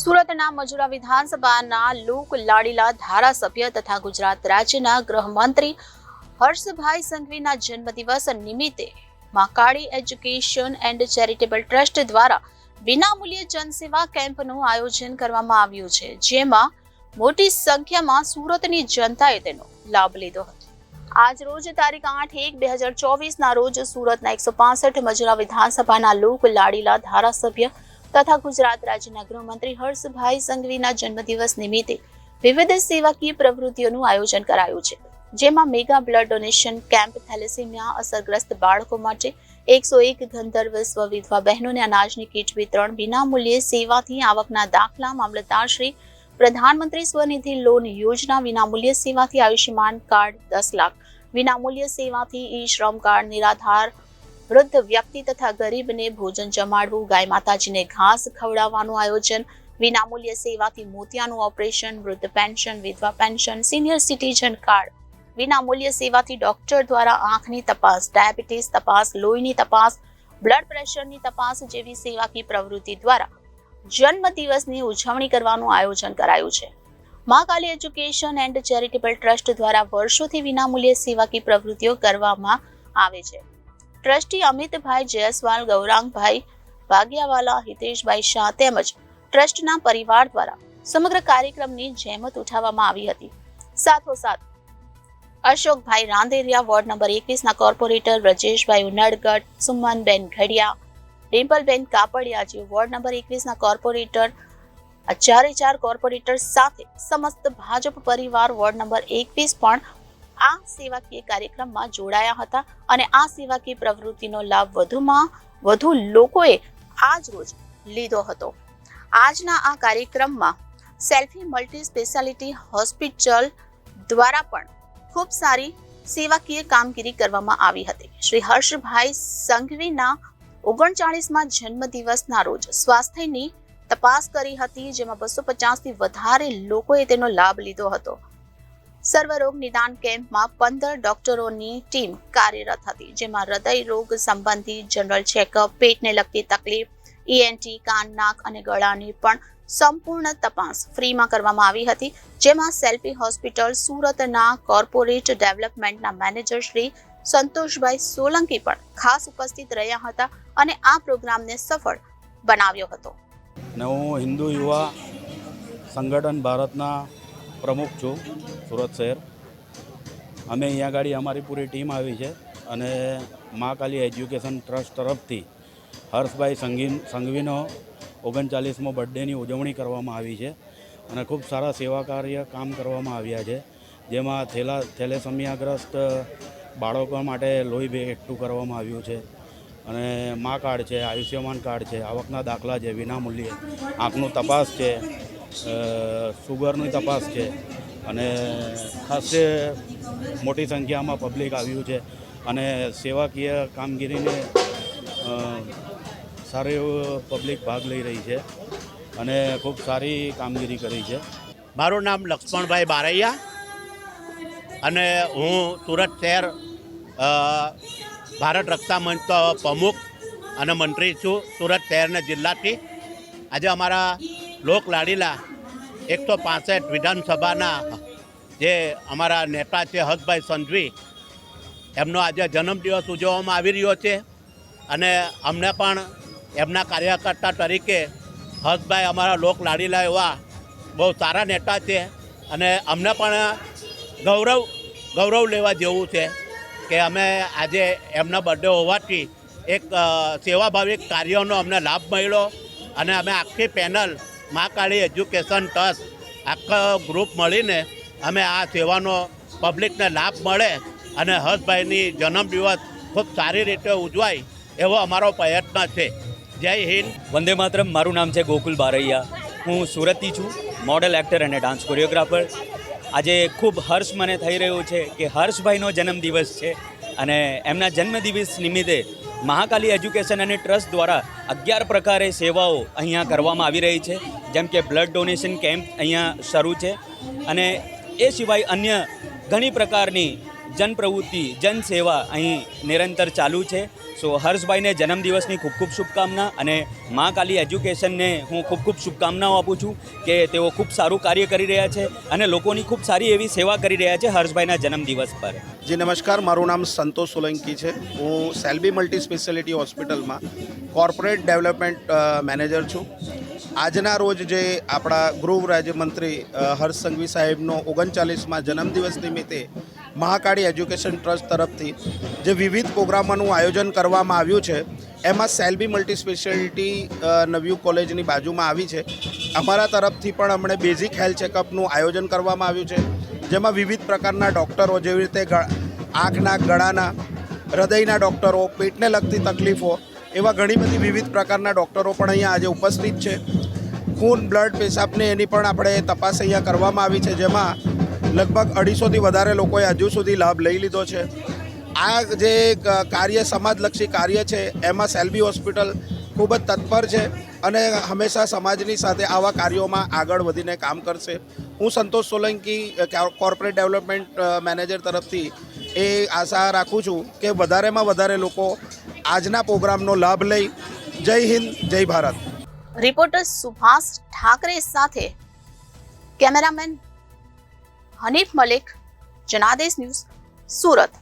સુરતના મજુરા વિધાનસભાના લોક લાડીલા ધારાસભ્ય તથા ગુજરાત રાજ્યના ગૃહમંત્રી હર્ષભાઈ સંઘવીના જન્મદિવસ નિમિત્તે Makali education and charitable trust દ્વારા વિનામૂલ્યે જનસેવા કેમ્પનું આયોજન કરવામાં આવ્યું છે, જેમાં મોટી સંખ્યામાં સુરતની જનતાએ તેનો લાભ લીધો હતો. આજ રોજ તારીખ આઠ એક બે હજાર ચોવીસના રોજ સુરતના એકસો પાસઠ મજુરા વિધાનસભાના લોક લાડીલા ધારાસભ્ય તથા ગુજરાત રાજ્યના ગૃહમંત્રી હર્ષભાઈ સંઘવીના જન્મદિવસ નિમિત્તે વિવિધ સેવાકીય પ્રવૃત્તિઓનું આયોજન કરાયું છે, જેમાં mega blood donation camp, thalassemia અસરગ્રસ્ત બાળકો માટે એકસો એક ગંધર્વ સ્વ બહેનોને અનાજની કીટ વિતરણ વિનામૂલ્યે સેવાથી આવકના દાખલા મામલતદારશ્રી પ્રધાનમંત્રી સ્વનિધિ લોન યોજના વિનામૂલ્ય સેવાથી આયુષ્યમાન કાર્ડ દસ લાખ, વિનામૂલ્ય સેવાથી ઈ શ્રમ કાર્ડ નિરાધાર વૃદ્ધ વ્યક્તિ તથા ગરીબને ભોજન જમાડવું, ગાય માતાજીને ઘાસ ખવડાવવાનું આયોજન, વિનામૂલ્ય સેવાથી મોતિયાનું ઓપરેશન, વૃદ્ધ પેન્શન, વિધવા પેન્શન, સિનિયર સિટીઝન કાર્ડ. વિનામૂલ્ય સેવાથી ડોક્ટર દ્વારા આંખની તપાસ, ડાયાબિટીસ તપાસ, લોહીની તપાસ, બ્લડ પ્રેશરની તપાસ જેવી સેવાકીય પ્રવૃત્તિ દ્વારા જન્મદિવસની ઉજવણી કરવાનું આયોજન કરાયું છે. Ma Kali education and charitable trust દ્વારા વર્ષોથી વિનામૂલ્ય સેવાકીય પ્રવૃત્તિઓ કરવામાં આવે છે. ટ્રસ્ટી અમિતભાઈ જયસ્વાલ, ગૌરાંગભાઈ ભાગ્યાવાલા હિતેશભાઈ શાહ તેમજ ટ્રસ્ટના પરિવાર દ્વારા સમગ્ર કાર્યક્રમની જહેમત ઉઠાવવામાં આવી હતી. સાથોસાથ અશોકભાઈ રાંદેરિયા વોર્ડ નંબર એકવીસના કોર્પોરેટર બ્રજેશભાઈ ઉનડગઢ, સુમનબેન ઘડિયા, ડિમ્પલબેન કાપડિયા જે વોર્ડ નંબર એકવીસના કોર્પોરેટર ચારે ચાર કોર્પોરેટર સાથે સમસ્ત ભાજપ પરિવાર વોર્ડ નંબર એકવીસ પણ આ સેવાકીય કાર્યક્રમમાં જોડાયા હતા અને આ સેવાકીય પ્રવૃત્તિનો લાભ વધુમાં વધુ લોકોએ આજ રોજ લીધો હતો. આજના આ કાર્યક્રમમાં સેલ્ફી મલ્ટી સ્પેશિયાલિટી હોસ્પિટલ દ્વારા પણ ખૂબ સારી સેવાકીય કામગીરી કરવામાં આવી હતી. શ્રી હર્ષભાઈ સંઘવીના ઓગણચાળીસમાં જન્મદિવસના રોજ સ્વાસ્થ્યની તપાસ કરી હતી, જેમાં બસો પચાસથી વધારે લોકોએ તેનો લાભ લીધો હતો. સર્વરોગ નિદાન કેમ્પમાં પંદર ડોક્ટરોની ટીમ કાર્યરત હતી, જેમાં હૃદય રોગ સંબંધી જનરલ ચેકઅપ, પેટને લગતી તકલીફ ઈએનટી કાન, નાક અને ગળાની પણ સંપૂર્ણ તપાસ ફ્રીમાં કરવામાં આવી હતી, જેમાં સેલ્ફી હોસ્પિટલ, સુરતના કોર્પોરેટ ડેવલપમેન્ટના મેનેજર શ્રી સંતોષભાઈ સોલંકી પણ ખાસ ઉપસ્થિત રહ્યા હતા અને આ પ્રોગ્રામને સફળ બનાવ્યો હતો. હું હિન્દુ યુવા સંગઠન ભારતના પ્રમુખ છું, સુરત શહેર. અમે અહીંયા આગળ અમારી પૂરી ટીમ આવી છે અને મા કાલી એજ્યુકેશન ટ્રસ્ટ તરફથી હર્ષભાઈ સંગીન સંઘવીનો ઓગણચાલીસમો બર્થડેની ઉજવણી કરવામાં આવી છે અને ખૂબ સારા સેવા કાર્ય કામ કરવામાં આવ્યા છે. જેમાં થેલા, થેલેસમિયાગ્રસ્ત બાળકો માટે લોહી બે એકઠું કરવામાં આવ્યું છે અને મા કાર્ડ છે, આયુષ્યમાન કાર્ડ છે, આવકના દાખલા છે, વિનામૂલ્યે. આંખનું તપાસ છે સુગરની તપાસ છે. અને ખાસ મોટી સંખ્યામાં પબ્લિક આવ્યું છે. અને સેવાકીય કામગીરીને સારી એવું પબ્લિક ભાગ લઈ રહી છે. અને ખૂબ સારી કામગીરી કરી છે. મારું નામ લક્ષ્મણભાઈ બારૈયા અને હું સુરત શહેર ભારત રક્ષા મંચ પ્રમુખ અને મંત્રી છું. સુરત શહેરના જિલ્લાથી. આજે અમારા લોક લાડીલા એકસો પાસઠ વિધાનસભાના જે અમારા નેતા છે હસભાઈ સંઘવી, એમનો આજે જન્મદિવસ ઉજવવામાં આવી રહ્યો છે અને અમને પણ એમના કાર્યકર્તા તરીકે હસભાઈ અમારા લોક લાડીલા એવા બહુ સારા નેતા છે અને અમને પણ ગૌરવ ગૌરવ લેવા જેવું છે કે અમે આજે એમના બર્થડે હોવાથી એક સેવાભાવિક કાર્યનો અમને લાભ મળ્યો અને અમે આખી પેનલ મા કાળી એજ્યુકેશન ટ્રસ્ટ આખો ગ્રુપ મળીને અમે આ સેવાનો પબ્લિકને લાભ મળે અને હર્ષભાઈની જન્મદિવસ ખૂબ સારી રીતે ઉજવાય એવો અમારો પ્રયત્ન છે. જય હિન્દ. વંદે માતરમ, મારું નામ છે ગોકુલ બારૈયા. હું સુરતથી છું મોડલ એક્ટર અને ડાન્સ કોરિયોગ્રાફર આજે ખૂબ હર્ષ મને થઈ રહ્યું છે કે હર્ષભાઈનો જન્મદિવસ છે અને એમના જન્મદિવસ નિમિત્તે મહાકાલી એજ્યુકેશન અને ટ્રસ્ટ દ્વારા અગિયાર પ્રકારે સેવાઓ અહીંયા કરવામાં આવી રહી છે. જેમ કે બ્લડ ડોનેશન કેમ્પ અહીંયા શરૂ છે. અને એ સિવાય અન્ય ઘણી પ્રકારની જનપ્રવૃત્તિ, જનસેવા અહીં નિરંતર ચાલુ છે. સો હર્ષભાઈને જન્મદિવસની ખૂબ ખૂબ શુભકામના અને મા કાલી એજ્યુકેશનને હું ખૂબ ખૂબ શુભકામનાઓ આપું છું કે તેઓ ખૂબ સારું કાર્ય કરી રહ્યા છે અને લોકોની ખૂબ સારી એવી સેવા કરી રહ્યા છે હર્ષભાઈના જન્મદિવસ પર. જી, નમસ્કાર. મારું નામ સંતોષ સોલંકી છે. હું સેલ્બી મલ્ટી સ્પેશિયાલિટી હોસ્પિટલમાં કોર્પોરેટ ડેવલપમેન્ટ મેનેજર છું. આજના રોજ જે આપણા ગૃહ રાજ્યમંત્રી હર્ષ સંઘવી સાહેબનો ઓગણચાલીસમાં જન્મદિવસ નિમિત્તે મહાકાળી એજ્યુકેશન ટ્રસ્ટ તરફથી જે વિવિધ પ્રોગ્રામોનું આયોજન કરવામાં આવ્યું છે, એમાં સેલ્બી મલ્ટી સ્પેશિયાલિટી નવ્યુ કોલેજની બાજુમાં આવી છે. અમારા તરફથી પણ અમને બેઝિક હેલ્થ ચેકઅપનું આયોજન કરવામાં આવ્યું છે, જેમાં વિવિધ પ્રકારના ડૉક્ટરો જેવી રીતે આંખના, ગળાના, હૃદયના ડૉક્ટરો, પેટને લગતી તકલીફો, એવા ઘણી બધી વિવિધ પ્રકારના ડૉક્ટરો પણ અહીંયા આજે ઉપસ્થિત છે. ખૂન, બ્લડ, પેશાબને એની પણ આપણે તપાસ અહીંયા કરવામાં આવી છે, જેમાં લગભગ અઢીસોથી વધારે લોકોએ હજુ સુધી લાભ લઈ લીધો છે. આ જે કાર્ય સમાજલક્ષી કાર્ય છે, એમાં સેલ્બી હોસ્પિટલ ખૂબ જ તત્પર છે અને હંમેશા સમાજની સાથે આવા કાર્યોમાં આગળ વધીને કામ કરશે. હું Santosh Solanki corporate development manager તરફથી એ આશા રાખું છું કે વધારેમાં વધારે લોકો આજના પ્રોગ્રામનો લાભ લઈ. જય હિન્દ, જય ભારત. રિપોર્ટર સુભાષ ઠાકરે સાથે કેમેરામેન હનીફ મલિક જનાદેશ ન્યૂઝ સુરત.